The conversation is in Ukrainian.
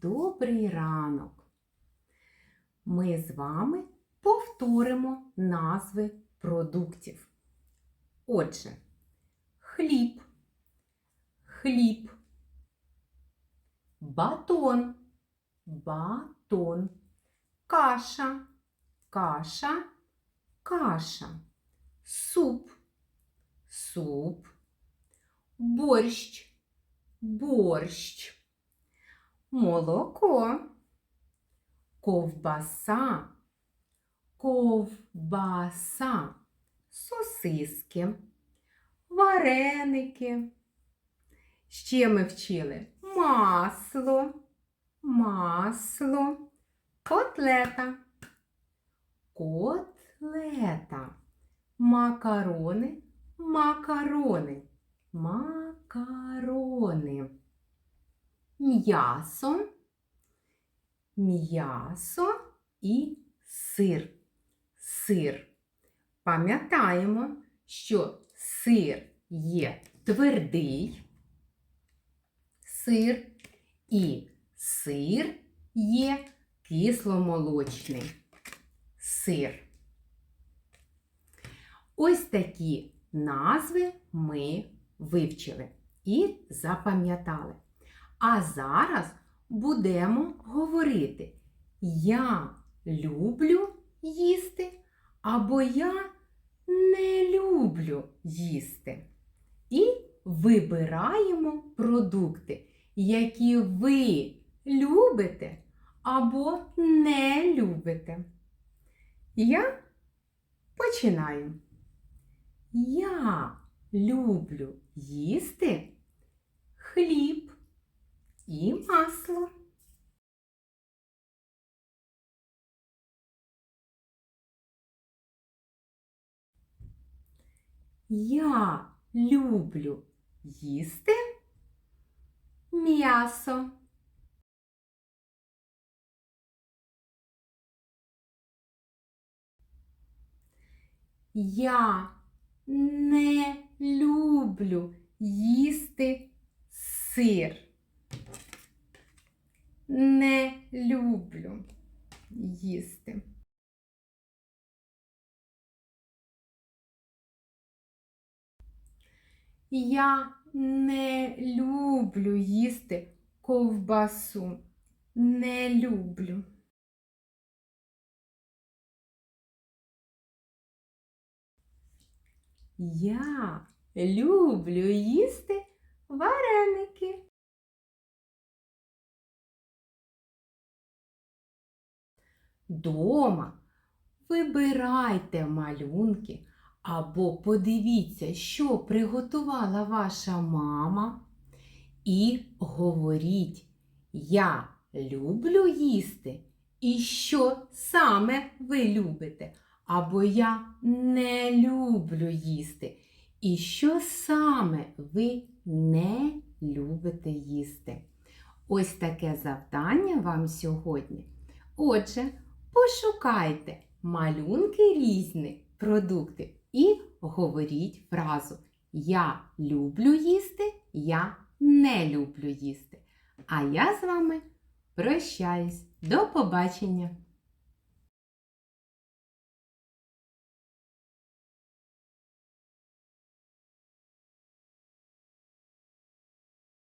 добрий ранок! Ми з вами повторимо назви продуктів. Отже, хліб, хліб, батон, батон, каша, каша, каша, суп, суп, борщ, борщ, молоко, ковбаса, ковбаса, сосиски, вареники. Ще ми вчили масло, масло, котлета, котлета, макарони, макарони, макарони, м'ясо, м'ясо і сир. Сир. Пам'ятаємо, що сир є твердий сир і сир є кисломолочний сир. Ось такі назви ми вивчили і запам'ятали. А зараз будемо говорити Я люблю їсти або я не люблю їсти. І вибираємо продукти, які ви любите або не любите. Я починаю. Я люблю їсти хліб і масло. Я люблю їсти м'ясо. Я не люблю їсти сир. Не люблю їсти. Я не люблю їсти ковбасу. Не люблю. Я люблю їсти вареники. Дома вибирайте малюнки або подивіться, що приготувала ваша мама, і говоріть, я люблю їсти, і що саме ви любите, або я не люблю їсти, і що саме ви не любите їсти. Ось таке завдання вам сьогодні. Отже, пошукайте малюнки різних продуктів і говоріть фразу Я люблю їсти, я не люблю їсти. А я з вами прощаюсь. До побачення!